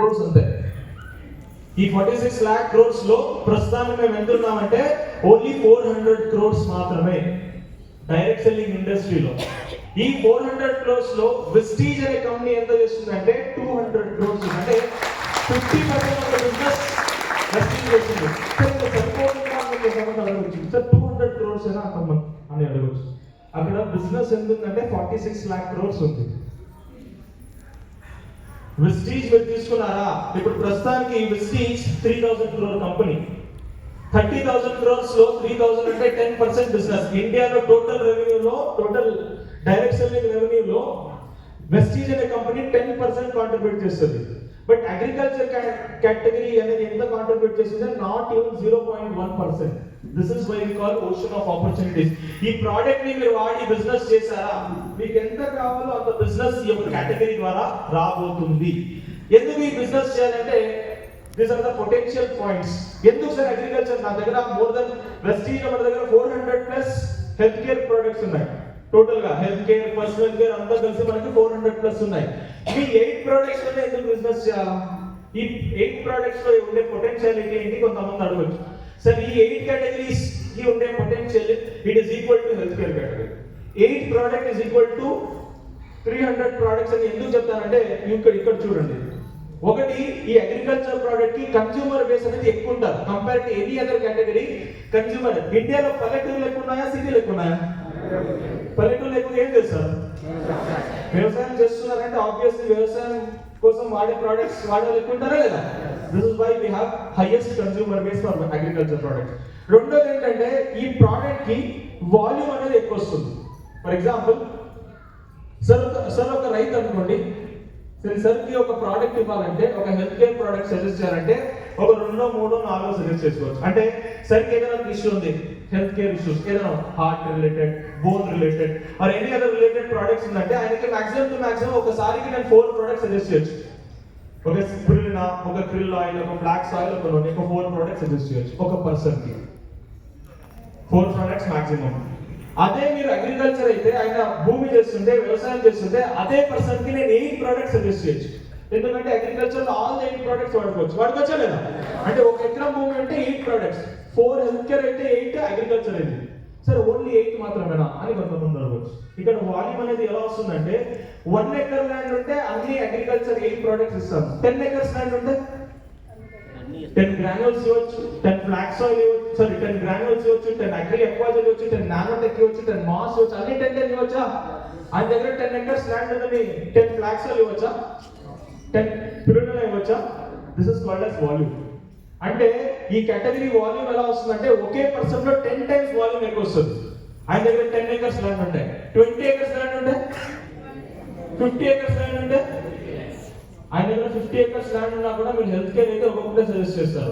క్రోర్స్ ఉంటాయి ఈ forty six lakh క్రోర్స్లో ప్రస్తుతానికి మేము ఎంత ఉన్నామంటే ఓన్లీ ఫోర్ హండ్రెడ్ క్రోర్స్ మాత్రమే డైరెక్ట్ సెల్లింగ్ ఇండస్ట్రీలో ఈ ఫోర్ హండ్రెడ్ క్రోర్స్లో విస్టీజ్ అనే కంపెనీ ఎంత చేస్తుందంటే టూ హండ్రెడ్ క్రోర్స్ అంటే fifty percent of business Vestige చేస్తుంది. అడగవచ్చు సార్ టూ హండ్రెడ్ క్రోర్స్ అయినా అని అడగవచ్చు అక్కడ బిజినెస్ ఎంత ఉందంటే ఫార్టీ సిక్స్ ల్యాక్ క్రోర్స్ ఉంది. విస్టీజ్ మీరు తీసుకున్నారా? ఇప్పుడు ప్రస్తుతానికి Vestige three thousand crore company thirty thousand క్రోర్స్లో three thousand అంటే టెన్ పర్సెంట్ బిజినెస్ ఇండియాలో టోటల్ రెవెన్యూలో టోటల్ డైరెక్ట్ సెల్లింగ్ రెవెన్యూలో వెస్టీజ్ అనే కంపెనీ టెన్ పర్సెంట్ కాంట్రిబ్యూట్ చేస్తుంది. బట్ అగ్రికల్చర్ కేటగిరీ అనేది ఎంత కాంట్రిబ్యూట్ చేస్తుంది not even zero point one percent this is why call ocean of opportunities ఈ ప్రోడక్ట్ని మీరు వాడి బిజినెస్ చేశారా? మీకు ఎంత కావాలో అంత బిజినెస్ ఈ యొక్క కేటగిరీ ద్వారా రాబోతుంది. ఎందుకు ఈ బిజినెస్ చేయాలంటే these are the potential points ఎందుకు సార్ అగ్రికల్చర్ నా దగ్గర మోర్ దెన్ వెస్ట్ మన దగ్గర four hundred plus health care products ఉన్నాయి. టోటల్గా హెల్త్ కేర్ పర్సనల్ కేర్ అంతా కలిసి మనకి ఫోర్ హండ్రెడ్ ప్లస్ ఉన్నాయి. ఈ ఎయిట్ ప్రొడక్ట్స్లో ఎందుకు బిజినెస్ చేయాలా ఈ ఎయిట్ ప్రొడక్ట్స్లో ఉండే పొటెన్షియాలిటీ ఏంటి కొంతమంది అడగచ్చు. సార్ ఈ ఎయిట్ కేటగిరీస్కి ఉండే potential it is equal to health care category eight product is equal to three hundred products అని ఎందుకు చెప్తానంటే ఇక్కడ ఇక్కడ చూడండి. ఒకటి ఈ అగ్రికల్చర్ ప్రోడక్ట్కి కన్స్యూమర్ బేస్ అనేది ఎక్కువ ఉంటారు compare to any other category consumer ఇండియాలో పల్లెటూరులు ఎక్కువ ఉన్నాయా సిటీలు ఎక్కువ ఉన్నాయా? పల్లెటూరు ఎక్కువ ఏం చేస్తారు వ్యవసాయం చేస్తున్నారంటే ఆబ్వియస్లీ వ్యవసాయం కోసం వాడే ప్రోడక్ట్స్ వాడే ఎక్కువ లేదా? This is why we have highest consumer base for agriculture product రెండోది ఏంటంటే ఈ ప్రోడక్ట్కి వాల్యూమ్ అనేది ఎక్కువ వస్తుంది. ఫర్ ఎగ్జాంపుల్ సార్ ఒక సార్ ఒక రైతు అనుకోండి. సరే సార్కి ఒక ప్రోడక్ట్ ఇవ్వాలంటే ఒక హెల్త్ కేర్ ప్రోడక్ట్ సజెస్ట్ చేయాలంటే ఒక రెండో మూడో నాలుగో సజెస్ట్ చేసుకోవచ్చు. అంటే సరికి ఏదైనా ఇష్యూ ఉంది. హెల్త్ కేర్ ఇష్యూస్ ఏదైనా heart related bone related or any other related products ఉందంటే ఆయనకి మాక్సిమం టు మాక్సిమం ఒకసారికి నేను ఫోర్ ప్రోడక్ట్స్ సజెస్ట్ చేయొచ్చు. ఒక స్ప్రిల్నా ఒక క్రిల్ ఆయిల్ ఒక బ్లాక్ సాయిల్ ఒక ఒక ఫోర్ ప్రోడక్ట్స్ సజెస్ట్ చేయొచ్చు ఒక పర్సన్కి ఫోర్ ప్రోడక్ట్స్ మాక్సిమం అదే మీరు అగ్రికల్చర్ అయితే ఆయన భూమి చేస్తుంటే వ్యవసాయం చేస్తుంటే అదే పర్సన్కి నేను ఎయిట్ ప్రోడక్ట్స్ సజెస్ట్ చేయొచ్చు. ఎందుకంటే అగ్రికల్చర్లో ఆల్ ఎయిట్ ప్రొడక్ట్స్ వాడుకోవచ్చు. వాడుకోవచ్చా లేదా? అంటే ఒక ఎకరం భూమి అంటే eight products four health care అయితే ఎయిట్ అగ్రికల్చర్ అయితే సరే ఓన్లీ ఎయిట్ మాత్రమేనా? అని కొంతమంది అనుకోవచ్చు ఇక్కడ వాల్యూమ్ అనేది ఎలా వస్తుందంటే వన్ ఎకర్ ల్యాండ్ ఉంటే అన్ని అగ్రికల్చర్ ఎయిట్ ప్రొడక్ట్స్ ఇస్తాం. టెన్ ఎకర్స్ ల్యాండ్ ఉంటే? టెన్ గ్రాన్యూల్స్ ఇవ్వచ్చు టెన్ ఫ్లాక్స్ ఆయిల్ ఇవ్వచ్చు సారీ టెన్ గ్రాన్యూల్స్ ఇవ్వచ్చు టెన్ అగ్రి ఎక్వాజల్ ఇవ్వచ్చు టెన్ నానోటెక్ ఇవ్వచ్చు టెన్ మాస్ ఇవ్వచ్చు అన్ని టెన్ టెన్ ఇవ్వచ్చా? ఆయన దగ్గర టెన్ ఎకర్స్ ల్యాండ్ ఉందని టెన్ ఫ్లాక్స్ ఆయిల్ ఇవ్వచ్చా? టెన్ పిరునల్ ఇవ్వచ్చా this is called as volume అంటే ఈ కేటగిరీ వాల్యూమ్ ఎలా వస్తుందంటే ఒకే పర్సన్లో టెన్ టైమ్స్ వాల్యూమ్ ఎక్కువ వస్తుంది. ఆయన దగ్గర టెన్ ఏకర్స్ ల్యాండ్ ఉంటాయి ట్వంటీ ఏకర్స్ ల్యాండ్ ఉంటాయి ఫిఫ్టీ ఏకర్స్ ల్యాండ్ ఉంటే ఆయన దగ్గర ఫిఫ్టీ ఏకర్స్ ల్యాండ్ ఉన్నా కూడా మీరు హెల్త్ కేర్ అయితే ఒక్కొక్కటే సజెస్ట్ చేస్తారు.